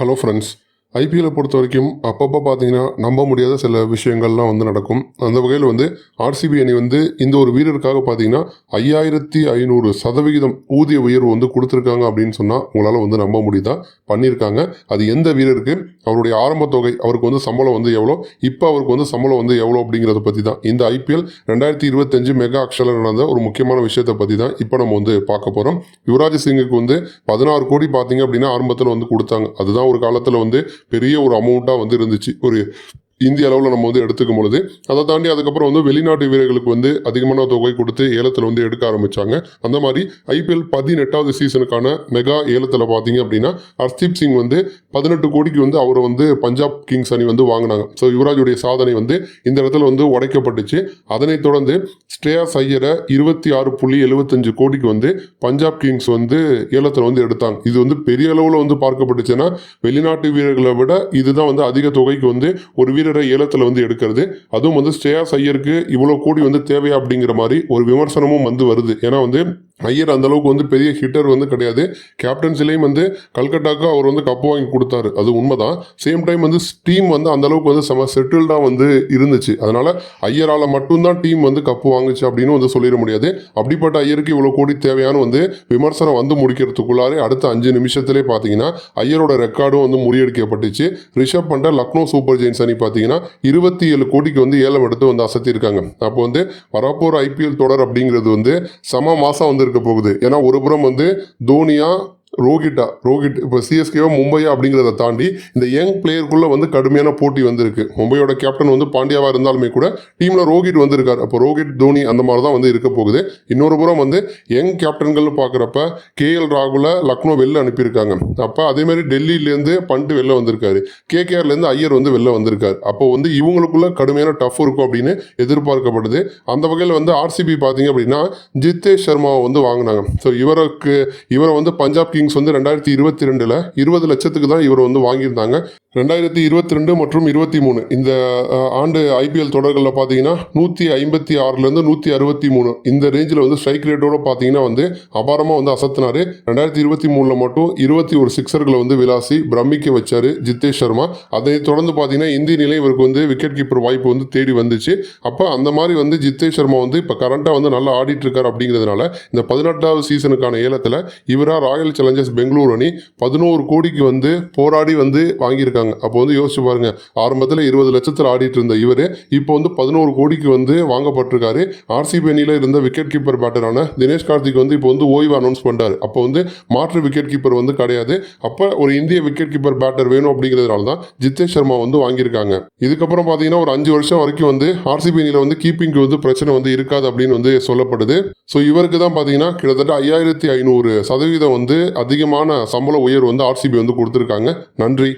Hello friends ஐபிஎல்லை பொறுத்த வரைக்கும் அப்பப்போ பார்த்தீங்கன்னா நம்ப முடியாத சில விஷயங்கள்லாம் வந்து நடக்கும். அந்த வகையில் வந்து ஆர்சிபி அணி வந்து இந்த ஒரு வீரருக்காக பார்த்தீங்கன்னா ஐயாயிரத்தி ஐநூறு சதவிகிதம் ஊதிய உயர்வு வந்து கொடுத்துருக்காங்க அப்படின்னு சொன்னால் உங்களால் வந்து நம்ப முடியுதா? பண்ணியிருக்காங்க. அது எந்த வீரருக்கு? அவருடைய ஆரம்ப தொகை அவருக்கு வந்து சம்பளம் வந்து எவ்வளோ? இப்போ அவருக்கு வந்து சம்பளம் வந்து எவ்வளோ அப்படிங்கிறத பற்றி தான். இந்த ஐபிஎல் ரெண்டாயிரத்தி இருபத்தஞ்சு மெகா ஆக்ஷனில் நடந்த ஒரு முக்கியமான விஷயத்தை பற்றி தான் இப்போ நம்ம வந்து பார்க்க போகிறோம் யுவராஜ் சிங்குக்கு வந்து பதினாறு கோடி பார்த்தீங்க அப்படின்னா ஆரம்பத்தில் வந்து கொடுத்தாங்க. அதுதான் ஒரு காலத்தில் வந்து பெரிய ஒரு அமௌண்ட்டாக வந்து இருந்துச்சு ஒரு இந்திய அளவில் நம்ம வந்து எடுத்துக்கும் பொழுது அதை தாண்டி அதுக்கப்புறம் வந்து வெளிநாட்டு வீரர்களுக்கு வந்து அதிகமான தொகை கொடுத்து ஏலத்தில் வந்து எடுக்க ஆரம்பித்தாங்க அந்த மாதிரி ஐபிஎல் பதினெட்டாவது சீசனுக்கான மெகா ஏலத்தில் பார்த்தீங்க அப்படின்னா ஹர்தீப் சிங் வந்து பதினெட்டு கோடிக்கு வந்து அவர் வந்து பஞ்சாப் கிங்ஸ் அணி வந்து வாங்கினாங்க. ஸோ யுவராஜுடைய சாதனை வந்து இந்த இடத்துல வந்து உடைக்கப்பட்டுச்சு. அதனைத் தொடர்ந்து ஸ்ரேயா ஐயரை இருபத்தி ஆறு புள்ளி எழுபத்தஞ்சு கோடிக்கு வந்து பஞ்சாப் கிங்ஸ் வந்து ஏலத்தில் வந்து எடுத்தாங்க. இது வந்து பெரிய அளவில் வந்து பார்க்கப்பட்டுச்சுன்னா வெளிநாட்டு வீரர்களை விட இதுதான் வந்து அதிக தொகைக்கு வந்து ஒரு வீரர் ஏலத்தில் வந்து எடுக்கிறது அதுவும் வந்து ஸ்ரேயாஸ் ஐயருக்கு இவ்வளோ கோடி வந்து தேவையா அப்படிங்கிற மாதிரி ஒரு விமர்சனமும் வந்து வருது. ஏன்னா வந்து ஐயர் அந்த அளவுக்கு வந்து பெரிய ஹிட்டர் வந்து கிடையாது. கேப்டன்சிலையும் வந்து கல்கட்டாக்கு அவர் வந்து கப்பு வாங்கி கொடுத்தாரு. அது உண்மைதான். சேம் டைம் வந்து டீம் வந்து அந்த அளவுக்கு வந்து செம செட்டில்டாக வந்து இருந்துச்சு. அதனால் ஐயரால் மட்டும்தான் டீம் வந்து கப்பு வாங்குச்சு அப்படின்னு வந்து சொல்லிட முடியாது. அப்படிப்பட்ட ஐயருக்கு இவ்வளோ கோடி தேவையான வந்து விமர்சனம் வந்து முடிக்கிறதுக்குள்ளாரே அடுத்த அஞ்சு நிமிஷத்துலேயே பார்த்தீங்கன்னா ஐயரோட ரெக்கார்டும் வந்து முறியடிக்கப்பட்டுச்சு. ரிஷப் பண்ட லக்னோ சூப்பர் ஜெயின்ஸ் அணி பார்த்தீங்கன்னா இருபத்தி ஏழு கோடிக்கு வந்து ஏலம் எடுத்து வந்து அசத்தியிருக்காங்க அப்போ வந்து வரப்போகிற ஐபிஎல் தொடர் அப்படிங்கிறது வந்து சம மாதம் வந்து இருக்க போகுது. ஏன்னா ஒரு புறம் வந்து தோனியா ரோஹிட்டா ரோஹிட் இப்போ சிஎஸ்கேவா மும்பையா அப்படிங்கிறத தாண்டி இந்த யங் பிளேயருக்குள்ளே வந்து கடுமையான போட்டி வந்திருக்கு. மும்பையோட கேப்டன் வந்து பாண்டியாவாக இருந்தாலுமே கூட டீமில் ரோஹிட் வந்திருக்கார். அப்போ ரோஹிட் தோனி அந்த மாதிரி தான் வந்து இருக்க போகுது. இன்னொரு புறம் வந்து யங் கேப்டன்கள்னு பார்க்குறப்ப கேஎல் ராகுல லக்னோ வெளில அனுப்பியிருக்காங்க. அப்போ அதேமாதிரி டெல்லியிலேருந்து பண்ட்டு வெளில வந்திருக்காரு. கேகேஆர்லேருந்து ஐயர் வந்து வெளில வந்திருக்காரு. அப்போ வந்து இவங்களுக்குள்ள கடுமையான டஃப் இருக்கும் அப்படின்னு எதிர்பார்க்கப்படுது. அந்த வகையில் வந்து ஆர்சிபி பார்த்தீங்க அப்படின்னா ஜித்தேஷ் சர்மாவை வந்து வாங்கினாங்க. ஸோ இவருக்கு இவரை வந்து பஞ்சாப் கிங்ஸ் வந்து ரெண்டாயிரத்தி இருபத்தி ரெண்டில் இருபது லட்சத்துக்கு தான் இவர் வந்து வாங்கியிருந்தாங்க. ரெண்டாயிரத்தி இருபத்தி ரெண்டு மற்றும் இருபத்தி மூணு. இந்த ஆண்டு ஐபிஎல் தொடர்களில் பார்த்தீங்கன்னா நூற்றி ஐம்பத்தி ஆறுலேருந்து நூற்றி அறுபத்தி மூணு. இந்த ரேஞ்சில் வந்து ஸ்ட்ரைக் ரேட்டோட பார்த்தீங்கன்னா வந்து அபாரமாக வந்து அசத்தினார். ரெண்டாயிரத்தி இருபத்தி மூணில் மட்டும் இருபத்தி ஒரு சிக்ஸர்களை வந்து விளாசி பிரமிக்க வச்சார் ஜித்தேஷ் சர்மா. அதை தொடர்ந்து பார்த்தீங்கன்னா இந்திய நிலை இவருக்கு வந்து விக்கெட் கீப்பர் வாய்ப்பு வந்து தேடி வந்துச்சு. அப்போ அந்த மாதிரி வந்து ஜித்தேஷ் சர்மா வந்து இப்போ கரண்ட்டாக வந்து நல்லா ஆடிட்டு இருக்காரு அப்படிங்கிறதுனால இந்த பதினெட்டாவது சீசனுக்கான ஏலத்தில் இவராக ராயல் சேலஞ்சர்ஸ் பெங்களூர் அணி பதினோரு கோடிக்கு வந்து போராடி வந்து வாங்கியிருக்காங்க. அப்போ வந்து யோசிச்சு பாருங்க. ஆரம்பத்தில் இருபது லட்சத்தில் ஆடிட்டு இருந்த இவர் இப்போ வந்து பதினோரு கோடிக்கு வந்து வாங்கப்பட்டிருக்காரு. ஆர்சிபி அணியில் இருந்த விக்கெட் கீப்பர் பேட்டரான தினேஷ் கார்த்திக் வந்து இப்போ வந்து ஓய்வு அனௌன்ஸ் பண்ணிட்டாரு. அப்போ வந்து மாற்று விக்கெட் கீப்பர் வந்து கிடையாது. அப்போ ஒரு இந்திய விக்கெட் கீப்பர் பேட்டர் வேணும் அப்படிங்கிறதுனால தான் ஜித்தேஷ் சர்மா வந்து வாங்கியிருக்காங்க. இதுக்கப்புறம் பார்த்தீங்கன்னா ஒரு அஞ்சு வருஷம் வரைக்கும் வந்து ஆர்சிபி அணியில் வந்து கீப்பிங்க்கு வந்து பிரச்சனை வந்து இருக்காது அப்படின்னு வந்து சொல்லப்படுது. ஸோ இவருக்கு தான் பார்த்தீங்கன்னா கிட்டத்தட்ட ஐயாயிரத்தி ஐநூறு சதவீதம் வந்து அதிகமான சம்பள உயர்வு வந்து ஆர்சிபி வந்து கொடுத்துருக்காங்க. நன்றி.